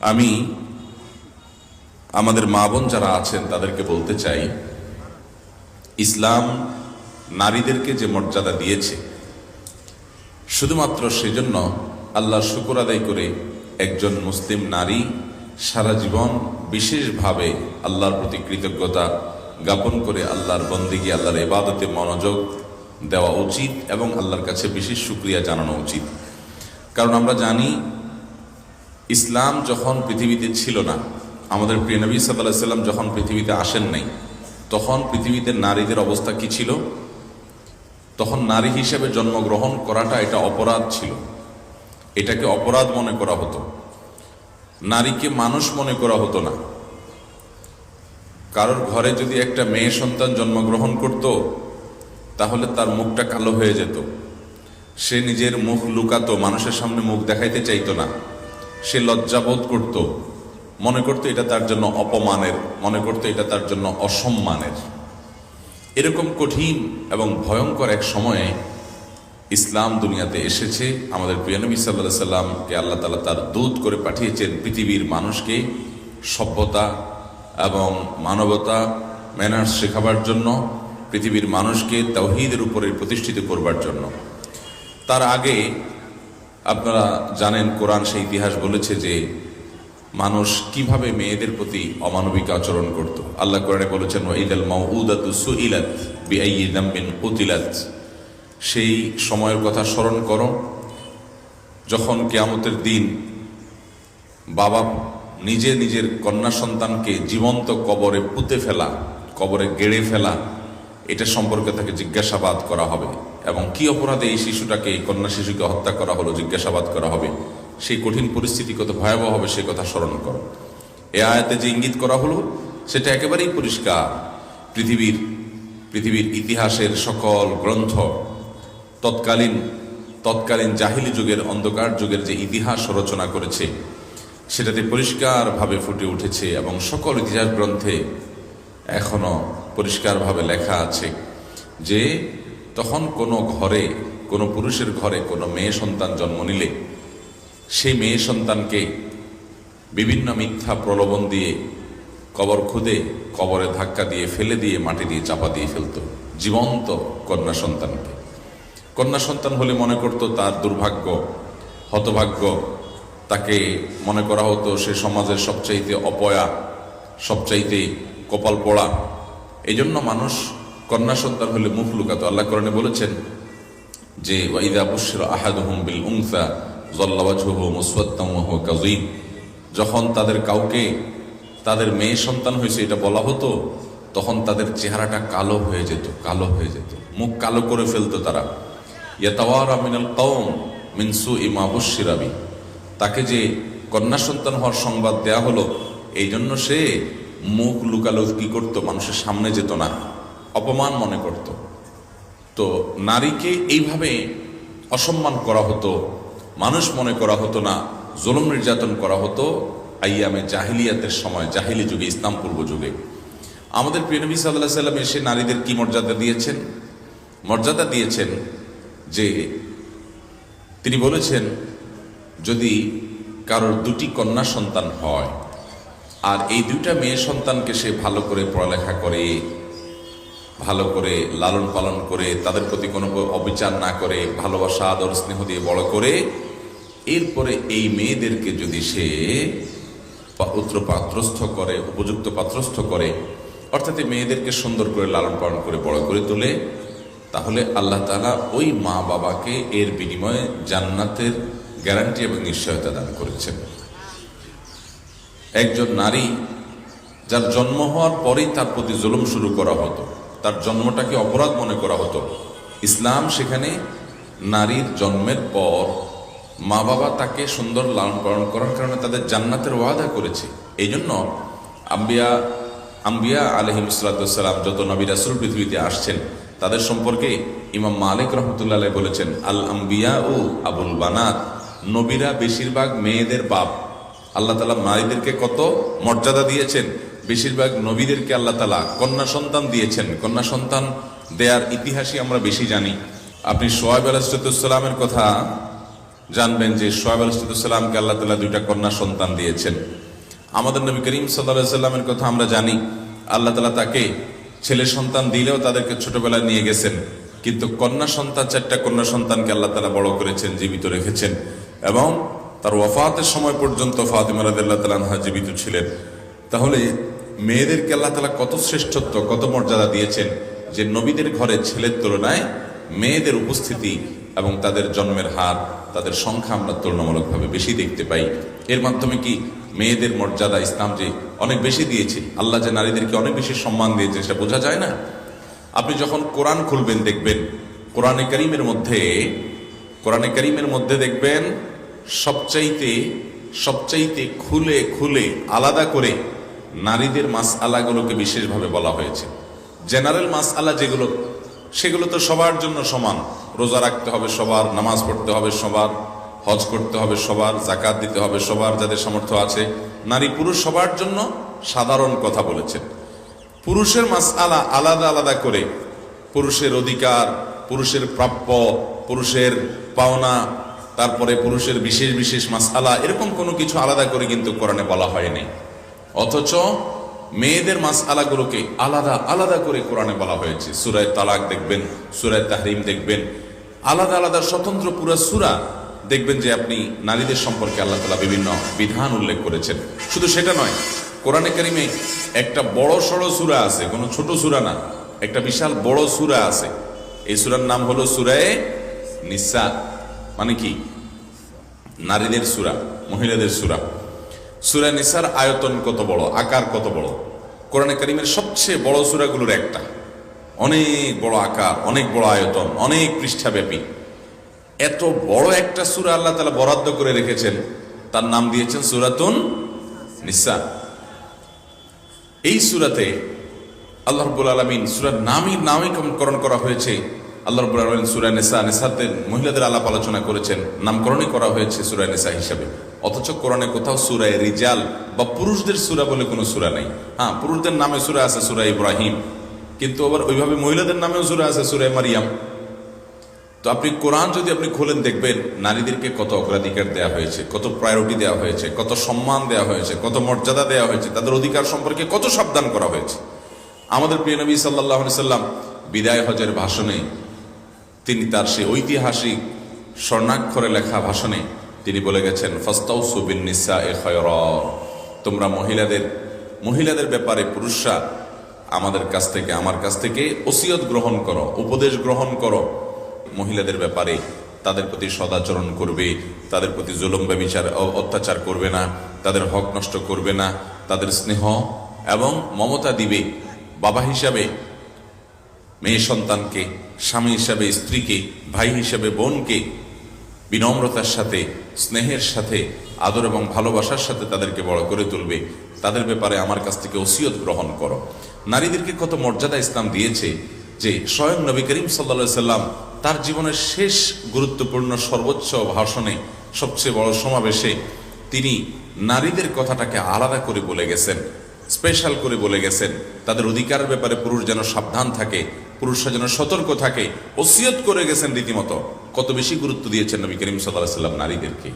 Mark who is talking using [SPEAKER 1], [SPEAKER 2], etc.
[SPEAKER 1] আমি, আমাদের মা বোন যারা আছেন, তাদেরকে বলতে চাই, ইসলাম নারীদেরকে যে মর্যাদা দিয়েছে, শুধুমাত্র সেজন্য আল্লাহর শুকুর আদায় করে একজন মুসলিম নারী সারা জীবন বিশেষভাবে আল্লাহর প্রতি কৃতজ্ঞতা জ্ঞাপন করে আল্লাহর বন্দিগি, আল্লাহর এবাদতে মনোযোগ দেওয়া উচিত এবং আল্লাহর কাছে বিশেষ সুক্রিয়া জানানো উচিত। কারণ আমরা জানি ইসলাম যখন পৃথিবীতে ছিল না, আমাদের প্রিয় নবী সাল্লাহ সাল্লাম যখন পৃথিবীতে আসেন নাই, তখন পৃথিবীতে নারীদের অবস্থা কি ছিল? তখন নারী হিসেবে জন্মগ্রহণ করাটা এটা অপরাধ ছিল। এটাকে অপরাধ মনে করা হতো। নারীকে মানুষ মনে করা হতো না। কারোর ঘরে যদি একটা মেয়ে সন্তান জন্মগ্রহণ করত, তাহলে তার মুখটা কালো হয়ে যেত। সে নিজের মুখ লুকাতো, মানুষের সামনে মুখ দেখাইতে চাইতো না। সে লজ্জাবোধ করত। মনে করতো এটা তার জন্য অপমানের, মনে করতো এটা তার জন্য অসম্মানের। এরকম কঠিন এবং ভয়ঙ্কর এক সময়ে ইসলাম দুনিয়াতে এসেছে। আমাদের প্রিয়নবী সাল্লাহ সাল্লামকে আল্লাহ তালা তার দূত করে পাঠিয়েছেন পৃথিবীর মানুষকে সভ্যতা এবং মানবতা ম্যানার্স শেখাবার জন্য, পৃথিবীর মানুষকে তৌহিদের উপরে প্রতিষ্ঠিত করবার জন্য। তার আগে আপনারা জানেন, কোরআন সেই ইতিহাস বলেছে যে মানুষ কীভাবে মেয়েদের প্রতি অমানবিক আচরণ করত। আল্লাহ কোরআনে বলেছেন বিআইয়ি দামবিন কুতিলাত। সেই সময়ের কথা স্মরণ করো, যখন কেয়ামতের দিন বাবা নিজে নিজের কন্যা সন্তানকে জীবন্ত কবরে পুঁতে ফেলা, কবরে গেড়ে ফেলা এটা সম্পর্কে তাকে জিজ্ঞাসাবাদ করা হবে। এবং কি অপরাধে এই শিশুটাকে, এই কন্যা শিশুকে হত্যা করা হলো, জিজ্ঞাসাবাদ করা হবে, সেই কঠিন পরিস্থিতি কত ভয়াবহ হবে সে কথা স্মরণ করো। এ আয়াতে যে ইঙ্গিত করা হলো, সেটা একেবারেই পরিষ্কার। পৃথিবীর পৃথিবীর ইতিহাসের সকল গ্রন্থ, তৎকালীন তৎকালীন জাহিলি যুগের, অন্ধকার যুগের যে ইতিহাস রচনা করেছে, সেটাতে পরিষ্কারভাবে ফুটে উঠেছে এবং সকল ইতিহাস গ্রন্থে এখনও পরিষ্কারভাবে লেখা আছে যে তখন কোনো ঘরে, কোনো পুরুষের ঘরে কোনো মেয়ে সন্তান জন্ম নিলে সেই মেয়ে সন্তানকে বিভিন্ন মিথ্যা প্রলোভন দিয়ে কবর খুদে, কবরে ধাক্কা দিয়ে, ফেলে দিয়ে, মাটি দিয়ে চাপা দিয়ে ফেলতো। জীবন্ত কন্যা সন্তানকে। কন্যা সন্তান হলে মনে করতো তার দুর্ভাগ্য, হতভাগ্য, তাকে মনে করা হতো সে সমাজের সবচাইতে অপয়া, সবচাইতে কপাল পোড়া এই জন্য মানুষ কন্যা সন্তান হলে মুখ লুকাতো। আল্লাহ কোরআনে বলেছেন যে, ওয়াইদা বুশরা আহাদুহুম বিল উনসা জল্লাওয়াজহুহু মুসওয়াদ্দাম ওয়া কাযীম যখন তাদের কাউকে, তাদের মেয়ে সন্তান হয়েছে, এটা বলা হতো, তখন তাদের চেহারাটা কালো হয়ে যেত, কালো হয়ে যেত। মুখ কালো করে ফেলতো তারা। তাকে যে কন্যা সন্তান হওয়ার সংবাদ দেয়া হলো এই জন্য সে মুখ লুকালো কি করতো? মানুষের সামনে যেত না। অপমান মনে করত। তো নারীকে এইভাবে অসম্মান করা হতো, মানুষ মনে করা হতো না, জুলুম নির্যাতন করা হতো আইয়ামে জাহিলিয়াতের সময়, জাহিলি যুগে, ইসলাম পূর্ব যুগে। আমাদের প্রিয় নবী সাল্লাহ সাল্লাম এসে নারীদের কি মর্যাদা দিয়েছেন? মর্যাদা দিয়েছেন যে তিনি বলেছেন, যদি কারোর দুটি কন্যা সন্তান হয় আর এই দুইটা মেয়ে সন্তানকে সে ভালো করে পড়ালেখা করে, ভালো করে লালন পালন করে, তাদের প্রতি কোনো অবিচার না করে, ভালোবাসা, আদর, স্নেহ দিয়ে বড় করে, এরপরে এই মেয়েদেরকে যদি সে উত্তর পাত্রস্থ করে, উপযুক্ত পাত্রস্থ করে, অর্থাৎ এই মেয়েদেরকে সুন্দর করে লালন পালন করে বড় করে তোলে, তাহলে আল্লাহ তালা ওই মা বাবাকে এর বিনিময়ে জান্নাতের গ্যারান্টি এবং নিশ্চয়তা দান করেছেন। একজন নারী যার জন্ম হওয়ার পরেই তার প্রতি জুলুম শুরু করা হতো, তার জন্মটাকে অপরাধ মনে করা হতো। ইসলাম সেখানে নারীর জন্মের পর মা বাবা তাকে সুন্দর লালন পালন করার কারণে তাদের জান্নাতের ওয়াদা করেছে। এই জন্য আম্বিয়া আম্বিয়া আলহিম সালাম যত নবী রাসুল পৃথিবীতে আসছেন, তাদের সম্পর্কে ইমাম মালিক রহমতুল্লাহ বলেছেন আল আম্বিয়া ও আবুল বানাত, নবীরা বেশিরভাগ মেয়েদের বাপ। আল্লাহ তালা নারীদেরকে কত মর্যাদা দিয়েছেন? বেশিরভাগ নবীদেরকে আল্লাহ তালা কন্যা সন্তান দিয়েছেন। কন্যা সন্তান দেয়ার ইতিহাসই আমরা বেশি জানি। আপনি সোয়াব আলাহিসামের কথা জানবেন যে সোহাব আলসালামকে আল্লাহ তালা দুইটা কন্যা সন্তান দিয়েছেন। আমাদের নবী করিম সাল্লা সাল্লামের কথা আমরা জানি, আল্লাহ তালা তাকে ছেলে সন্তান দিলেও তাদেরকে ছোটবেলায় নিয়ে গেছেন। কিন্তু কন্যা সন্তান, চারটা কন্যা সন্তানকে আল্লাহ তালা বড় করেছেন, জীবিত রেখেছেন। এবং তার ওয়াফাতের সময় পর্যন্ত ফাতিমা রাদিয়াল্লাহু তাআলা আনহা জীবিত ছিলেন। তাহলে মেয়েদেরকে আল্লাহ তালা কত শ্রেষ্ঠত্ব, কত মর্যাদা দিয়েছেন যে নবীদের ঘরে ছেলের তুলনায় মেয়েদের উপস্থিতি এবং তাদের জন্মের হার, তাদের সংখ্যা আমরা তুলনামূলকভাবে বেশি দেখতে পাই। এর মাধ্যমে কি মেয়েদের মর্যাদা ইসলাম যে অনেক বেশি দিয়েছে, আল্লাহ যে নারীদেরকে অনেক বেশি সম্মান দিয়েছে সেটা বোঝা যায় না? আপনি যখন কোরআন খুলবেন দেখবেন, কোরআনে করিমের মধ্যে, কোরআনে করিমের মধ্যে দেখবেন সবচাইতে সবচাইতে খুলে খুলে আলাদা করে নারীদের মাস আলাগুলোকে বিশেষভাবে বলা হয়েছে। জেনারেল মাস আলা যেগুলো, সেগুলো তো সবার জন্য সমান। রোজা রাখতে হবে সবার, নামাজ পড়তে হবে সবার, হজ করতে হবে সবার জাকাত দিতে হবে সবার, যাদের সামর্থ্য আছে। নারী পুরুষ সবার জন্য সাধারণ কথা বলেছেন। পুরুষের মাস আলা আলাদা আলাদা করে, পুরুষের অধিকার, পুরুষের প্রাপ্য, পুরুষের পাওনা তারপরে পুরুষের বিশেষ বিশেষ মাস আলা এরকম কোনো কিছু আলাদা করে কিন্তু কোরআনে বলা হয়নি। অথচ মেয়েদের মাস আলাগুলোকে আলাদা আলাদা করে কোরআনে বলা হয়েছে। সুরায় তালাক দেখবেন, সুরায় তাহরিম দেখবেন, আলাদা আলাদা স্বতন্ত্র পুরা সুরা দেখবেন যে আপনি নারীদের সম্পর্কে আল্লাহ তালা বিভিন্ন বিধান উল্লেখ করেছেন। শুধু সেটা নয়, কোরআনে কারিমে একটা বড় সড়ো সুরা আছে, কোনো ছোট সুরা না, একটা বিশাল বড় সুরা আছে। এই সুরার নাম হলো সুরায় নিসা। মানে কি? নারীদের সুরা, মহিলাদের সুরা। সুরা নিসার আয়তন কত বড়, আকার কত বড়? কোরআনে কারিমের সবচেয়ে বড় সুরাগুলোর একটা। অনেক বড় আকার, অনেক বড় আয়তন, অনেক পৃষ্ঠাব্যাপী। এত বড় একটা সুরা আল্লাহ তালা বরাদ্দ করে রেখেছেন, তার নাম দিয়েছেন সুরাতুন নিসা। এই সুরাতে আল্লাহ রব্বুল আলমিন সুরার নামই নামীকরণ করা হয়েছে আল্লাহ রব্বুল আলমিন সুরা নেসা নেসাদের মহিলাদের আলাপ আলোচনা করেছেন। নামকরণই করা হয়েছে সুরা নেসা হিসাবে। অথচ কোরআনে কোথাও সুরায় রিজাল বা পুরুষদের সুরা বলে কোনো সুরা নেই। হ্যাঁ পুরুষদের নামে সুরা আছে সুরা ইব্রাহিম। কিন্তু আবার ওইভাবে মহিলাদের নামেও সুরা আছে সুরায় মারিয়াম। তো আপনি কোরআন যদি আপনি খোলেন, দেখবেন নারীদেরকে কত অগ্রাধিকার দেওয়া হয়েছে, কত প্রায়োরিটি দেওয়া হয়েছে, কত সম্মান দেওয়া হয়েছে, কত মর্যাদা দেওয়া হয়েছে, তাদের অধিকার সম্পর্কে কত সাবধান করা হয়েছে। আমাদের প্রিয় নবী সাল্লাহ সাল্লাম বিদায় হজের ভাষণে তিনি তার সেই ঐতিহাসিক স্বর্ণাক্ষরে লেখা ভাষণে তিনি বলে গেছেন ফস্তাউ সুবিন নিসা এ খয়র। তোমরা মহিলাদের মহিলাদের ব্যাপারে পুরুষরা আমাদের কাছ থেকে, আমার কাছ থেকে ওসিয়ত গ্রহণ করো, উপদেশ গ্রহণ করো। মহিলাদের ব্যাপারে তাদের প্রতি সদাচরণ করবে, তাদের প্রতি জুলুম, ব্যবিচার, অ- অত্যাচার করবে না, তাদের হক নষ্ট করবে না, তাদের স্নেহ এবং মমতা দিবে। বাবা হিসাবে মেয়ে সন্তানকে, স্বামী হিসাবে স্ত্রীকে, ভাই হিসাবে বোনকে, বিনম্রতার সাথে, স্নেহের সাথে, আদর এবং ভালোবাসার সাথে তাদেরকে বড় করে তুলবে। তাদের ব্যাপারে আমার কাছ থেকে ওসিয়ত গ্রহণ করো। নারীদেরকে কত মর্যাদা ইসলাম দিয়েছে যে স্বয়ং নবী করিম সাল্লা সাল্লাম তার জীবনের শেষ গুরুত্বপূর্ণ সর্বোচ্চ ভাষণে সবচেয়ে বড় সমাবেশে তিনি নারীদের কথাটাকে আলাদা করে বলে গেছেন স্পেশাল করে বলে গেছেন। তাদের অধিকারের ব্যাপারে পুরুষ যেন সাবধান থাকে পুরুষরা যেন সতর্ক থাকে, ওসিয়ত করে গেছেন রীতিমতো। কত বেশি গুরুত্ব দিয়েছেন নবী করিম সাল্লাহ সাল্লাম নারীদেরকে।